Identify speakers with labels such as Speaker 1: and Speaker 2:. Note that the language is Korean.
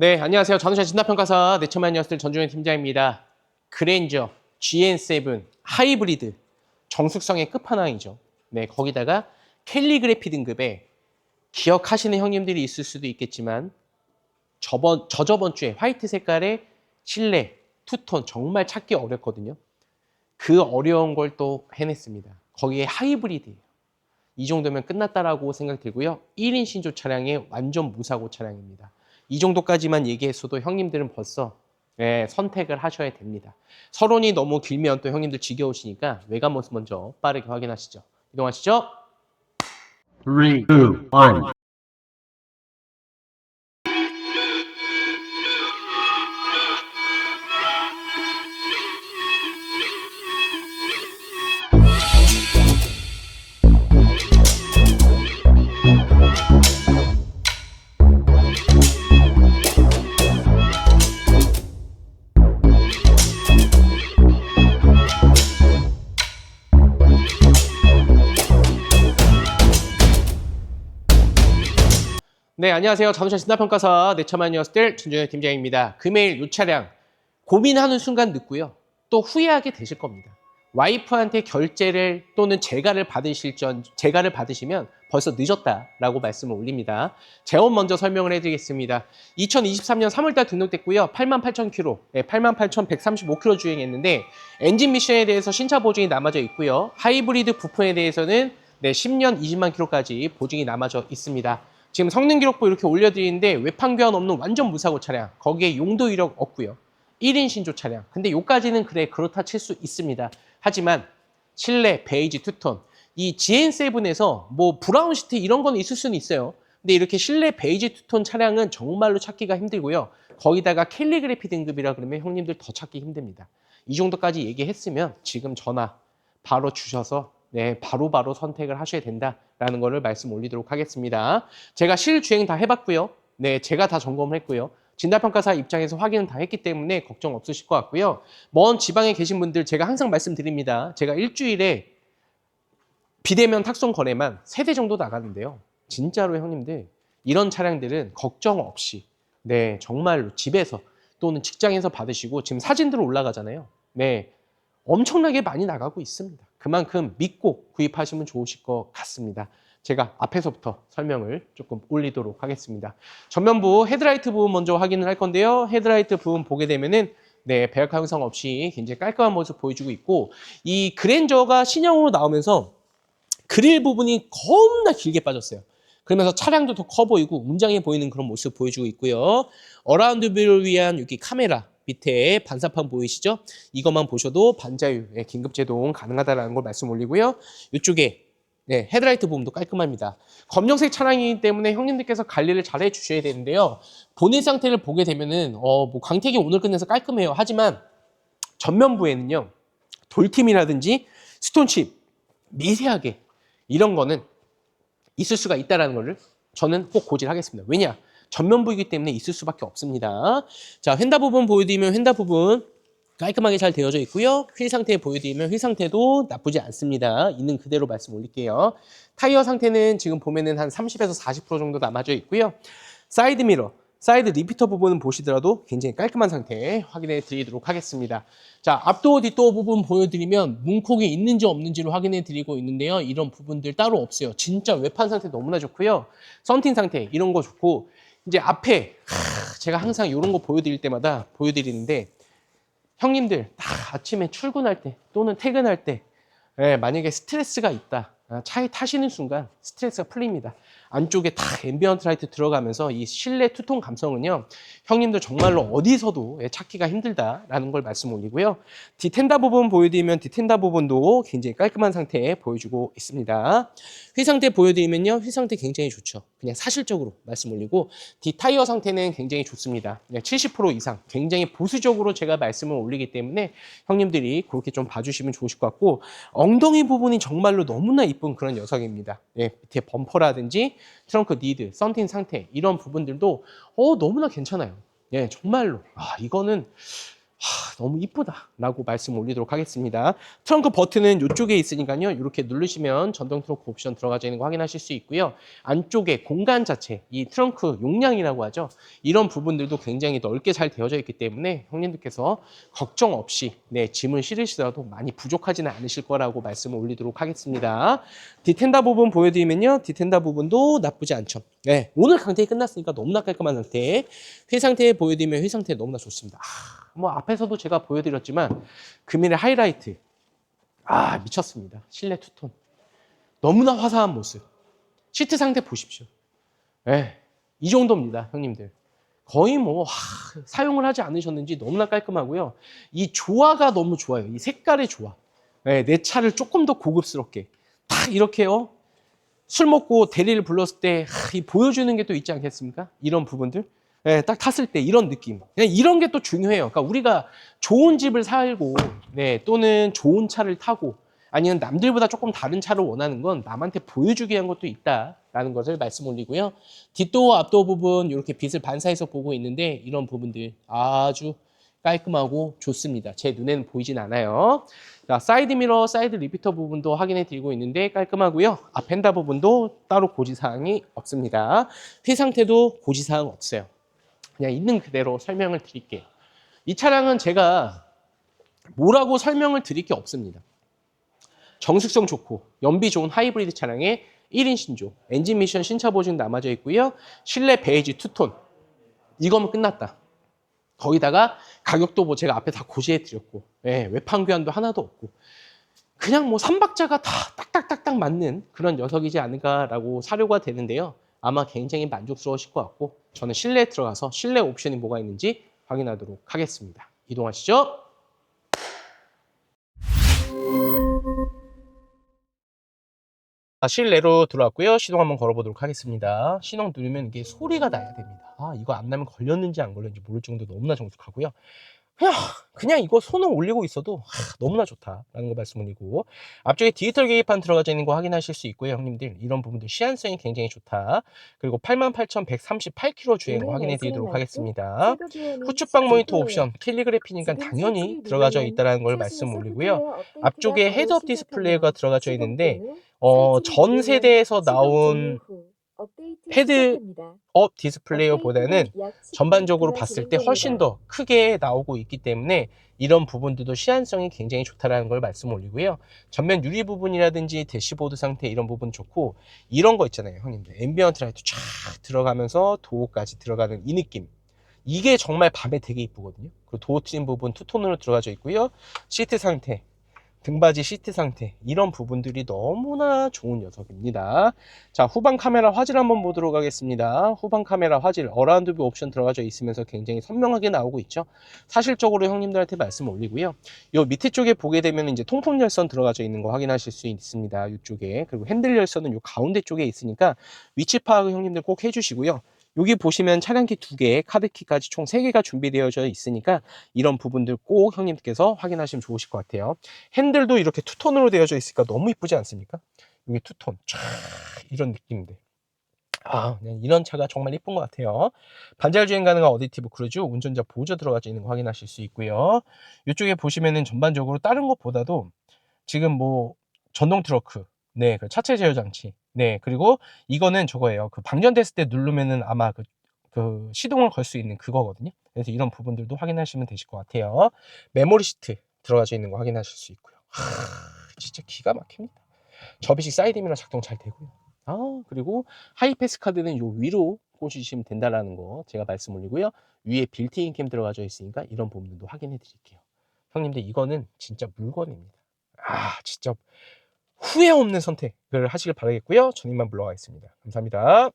Speaker 1: 네, 안녕하세요. 자동차 진단평가사 녀석들 전준현 팀장입니다. 그랜저 GN7 하이브리드 정숙성의 끝판왕이죠. 네, 거기다가 캘리그래피 등급의 기억하시는 형님들이 있을 수도 있겠지만 저번 저저번 주에 화이트 색깔의 실내 투톤 정말 찾기 어렵거든요. 그 어려운 걸 또 해냈습니다. 거기에 하이브리드예요. 이 정도면 끝났다라고 생각되고요. 1인 신조 차량의 완전 무사고 차량입니다. 이 정도까지만 얘기했어도 형님들은 벌써 예, 선택을 하셔야 됩니다. 서론이 너무 길면 또 형님들 지겨우시니까 외관 모습 먼저 빠르게 확인하시죠. 이동하시죠.
Speaker 2: Three, two, one.
Speaker 1: 네, 안녕하세요. 자동차 진단평가사 내처만 녀석들 전준현 팀장입니다. 금일 이 차량 고민하는 순간 늦고요. 또 후회하게 되실 겁니다. 와이프한테 결제를 또는 재가를 받으실 전 재가를 받으시면 벌써 늦었다라고 말씀을 올립니다. 재원 먼저 설명을 해드리겠습니다. 2023년 3월달 등록됐고요. 88,000km, 네, 88,135km 주행했는데 엔진 미션에 대해서 신차 보증이 남아져 있고요. 하이브리드 부품에 대해서는 네, 10년 20만 킬로까지 보증이 남아져 있습니다. 지금 성능 기록부 이렇게 올려드리는데 외판 교환 없는 완전 무사고 차량. 거기에 용도 이력 없고요. 1인 신조 차량. 근데 요까지는 그래 그렇다 칠 수 있습니다. 하지만 실내 베이지 투톤 이 GN7에서 뭐 브라운 시트 이런 건 있을 수는 있어요. 근데 이렇게 실내 베이지 투톤 차량은 정말로 찾기가 힘들고요. 거기다가 캘리그래피 등급이라 그러면 형님들 더 찾기 힘듭니다. 이 정도까지 얘기했으면 지금 전화 바로 주셔서 네, 바로 바로 선택을 하셔야 된다라는 거를 말씀 올리도록 하겠습니다. 제가 실주행 다 해봤고요. 네, 제가 다 점검을 했고요. 진단평가사 입장에서 확인은 다 했기 때문에 걱정 없으실 것 같고요. 먼 지방에 계신 분들 제가 항상 말씀드립니다. 제가 일주일에 비대면 탁송 거래만 세 대 정도 나가는데요. 진짜로 형님들 이런 차량들은 걱정 없이 네 정말로 집에서 또는 직장에서 받으시고 지금 사진들 올라가잖아요. 네 엄청나게 많이 나가고 있습니다. 그만큼 믿고 구입하시면 좋으실 것 같습니다. 제가 앞에서부터 설명을 조금 올리도록 하겠습니다. 전면부 헤드라이트 부분 먼저 확인을 할 건데요. 헤드라이트 부분 보게 되면은 네, 배열카 형상 없이 굉장히 깔끔한 모습 보여주고 있고 이 그랜저가 신형으로 나오면서 그릴 부분이 겁나 길게 빠졌어요. 그러면서 차량도 더 커 보이고 웅장해 보이는 그런 모습 보여주고 있고요. 어라운드 뷰를 위한 여기 카메라 밑에 반사판 보이시죠? 이것만 보셔도 반자율, 예, 긴급 제동 가능하다는 걸 말씀 올리고요. 이쪽에 네, 헤드라이트 부분도 깔끔합니다. 검정색 차량이기 때문에 형님들께서 관리를 잘 해주셔야 되는데요. 본인 상태를 보게 되면은 어, 뭐 광택이 오늘 끝내서 깔끔해요. 하지만 전면부에는요 돌팀이라든지 스톤칩 미세하게 이런 거는 있을 수가 있다라는 거를 저는 꼭 고지하겠습니다. 왜냐? 전면부이기 때문에 있을 수밖에 없습니다. 자, 휀다 부분 보여드리면 휀다 부분 깔끔하게 잘 되어져 있고요. 휠 상태 보여드리면 휠 상태도 나쁘지 않습니다. 있는 그대로 말씀 올릴게요. 타이어 상태는 지금 보면은 한 30에서 40% 정도 남아져 있고요. 사이드 미러, 사이드 리피터 부분은 보시더라도 굉장히 깔끔한 상태 확인해 드리도록 하겠습니다. 자, 앞도어, 뒷도어 부분 보여드리면 문콕이 있는지 없는지를 확인해 드리고 있는데요. 이런 부분들 따로 없어요. 진짜 외판 상태 너무나 좋고요. 썬팅 상태 이런 거 좋고 이제 앞에 하, 제가 항상 이런 거 보여드릴 때마다 보여드리는데 형님들 다 아침에 출근할 때 또는 퇴근할 때 예, 만약에 스트레스가 있다 아, 차에 타시는 순간 스트레스가 풀립니다. 안쪽에 다 앰비언트 라이트 들어가면서 이 실내 투톤 감성은요 형님들 정말로 어디서도 예, 찾기가 힘들다라는 걸 말씀 올리고요. 디텐다 부분 보여드리면 디텐다 부분도 굉장히 깔끔한 상태 보여주고 있습니다. 휠 상태 보여드리면요 휠 상태 굉장히 좋죠. 그냥 사실적으로 말씀 올리고 뒷타이어 상태는 굉장히 좋습니다. 70% 이상 굉장히 보수적으로 제가 말씀을 올리기 때문에 형님들이 그렇게 좀 봐주시면 좋으실 것 같고 엉덩이 부분이 정말로 너무나 이쁜 그런 녀석입니다. 예, 밑에 범퍼라든지 트렁크 니드, 썬팅 상태 이런 부분들도 어 너무나 괜찮아요. 예, 정말로 아 이거는 하, 너무 이쁘다 라고 말씀 올리도록 하겠습니다. 트렁크 버튼은 이쪽에 있으니까요. 이렇게 누르시면 전동 트렁크 옵션 들어가져 있는 거 확인하실 수 있고요. 안쪽에 공간 자체, 이 트렁크 용량이라고 하죠. 이런 부분들도 굉장히 넓게 잘 되어져 있기 때문에 형님들께서 걱정 없이 네, 짐을 실으시더라도 많이 부족하지는 않으실 거라고 말씀을 올리도록 하겠습니다. 디텐더 부분 보여드리면요. 디텐더 부분도 나쁘지 않죠. 네, 오늘 강태이 끝났으니까 너무나 깔끔한 상태. 회 상태 보여드리면 회 상태 너무나 좋습니다. 아, 뭐 앞에서도 제가 보여드렸지만 금일의 하이라이트. 아 미쳤습니다. 실내 투톤. 너무나 화사한 모습. 시트 상태 보십시오. 네, 이 정도입니다, 형님들. 거의 뭐 하, 사용을 하지 않으셨는지 너무나 깔끔하고요. 이 조화가 너무 좋아요. 이 색깔의 조화. 네, 내 차를 조금 더 고급스럽게 딱 이렇게요. 술 먹고 대리를 불렀을 때이 보여주는 게 또 있지 않겠습니까? 이런 부분들. 네, 딱 탔을 때 이런 느낌. 그냥 이런 게 또 중요해요. 그러니까 우리가 좋은 집을 살고, 네, 또는 좋은 차를 타고, 아니면 남들보다 조금 다른 차를 원하는 건 남한테 보여주기 위한 것도 있다라는 것을 말씀 올리고요. 뒷도어, 앞도어 부분 이렇게 빛을 반사해서 보고 있는데 이런 부분들 아주 깔끔하고 좋습니다. 제 눈에는 보이진 않아요. 자, 사이드 미러, 사이드 리피터 부분도 확인해 드리고 있는데 깔끔하고요. 앞펜다 부분도 따로 고지사항이 없습니다. 휘 상태도 고지사항 없어요. 그냥 있는 그대로 설명을 드릴게요. 이 차량은 제가 뭐라고 설명을 드릴 게 없습니다. 정숙성 좋고 연비 좋은 하이브리드 차량의 1인 신조, 엔진 미션 신차 보증 남아져 있고요. 실내 베이지 투톤. 이거면 끝났다. 거기다가 가격도 뭐 제가 앞에 다 고지해 드렸고, 예, 외판 교환도 하나도 없고, 그냥 뭐 삼박자가 다 딱딱딱딱 맞는 그런 녀석이지 않을까라고 사료가 되는데요. 아마 굉장히 만족스러우실 것 같고, 저는 실내에 들어가서 실내 옵션이 뭐가 있는지 확인하도록 하겠습니다. 이동하시죠. 아, 실내로 들어왔고요. 시동 한번 걸어보도록 하겠습니다. 시동 누르면 이게 소리가 나야 됩니다. 아, 이거 안 나면 걸렸는지 안 걸렸는지 모를 정도로 너무나 정숙하고요. 그냥, 그냥 이거 손을 올리고 있어도 하, 너무나 좋다라는 거 말씀드리고 앞쪽에 디지털 계기판 들어가져 있는 거 확인하실 수 있고요. 형님들 이런 부분들 시한성이 굉장히 좋다. 그리고 88,138km 주행 확인해 드리도록 하겠습니다. 후측방 모니터 옵션 캘리그래피니까 당연히 들어가져 있다는 걸 말씀 올리고요. 앞쪽에 헤드업 디스플레이가 들어가져 있는데 어, 전 세대에서 나온 헤드업 디스플레이어보다는 전반적으로 봤을 때 훨씬 더 크게 나오고 있기 때문에 이런 부분들도 시한성이 굉장히 좋다라는 걸 말씀 올리고요. 전면 유리 부분이라든지 대시보드 상태 이런 부분 좋고 이런 거 있잖아요, 형님들. 앰비언트 라이트 쫙 들어가면서 도어까지 들어가는 이 느낌. 이게 정말 밤에 되게 이쁘거든요. 그리고 도어 트림 부분 투톤으로 들어가져 있고요. 시트 상태, 등받이 시트 상태 이런 부분들이 너무나 좋은 녀석입니다. 자 후방 카메라 화질 한번 보도록 하겠습니다. 후방 카메라 화질 어라운드 뷰 옵션 들어가져 있으면서 굉장히 선명하게 나오고 있죠. 사실적으로 형님들한테 말씀 올리고요. 요 밑에 쪽에 보게 되면 이제 통풍 열선 들어가져 있는 거 확인하실 수 있습니다. 이쪽에 그리고 핸들 열선은 요 가운데 쪽에 있으니까 위치 파악을 형님들 꼭 해주시고요. 여기 보시면 차량키 두 개, 카드키까지 총 세 개가 준비되어져 있으니까 이런 부분들 꼭 형님께서 확인하시면 좋으실 것 같아요. 핸들도 이렇게 투톤으로 되어져 있으니까 너무 이쁘지 않습니까? 여기 투톤, 촤 이런 느낌인데. 아, 그냥 이런 차가 정말 이쁜 것 같아요. 반잘 주행 가능한 어디티브 크루즈, 운전자 보조 들어가져 있는 거 확인하실 수 있고요. 이쪽에 보시면은 전반적으로 다른 것보다도 지금 뭐 전동 트러크, 네, 그 차체 제어 장치, 네, 그리고 이거는 저거예요. 그 방전됐을 때 누르면은 아마 그, 그 시동을 걸 수 있는 그거거든요. 그래서 이런 부분들도 확인하시면 되실 것 같아요. 메모리 시트 들어가져 있는 거 확인하실 수 있고요. 하, 진짜 기가 막힙니다. 접이식 사이드 미러 작동 잘 되고요. 아, 그리고 하이패스 카드는 요 위로 꽂으시면 된다라는 거 제가 말씀 올리고요. 위에 빌트인 캠 들어가져 있으니까 이런 부분들도 확인해 드릴게요. 형님들 이거는 진짜 물건입니다. 아, 진짜 후회 없는 선택을 하시길 바라겠고요. 저는 이만 물러가겠습니다. 감사합니다.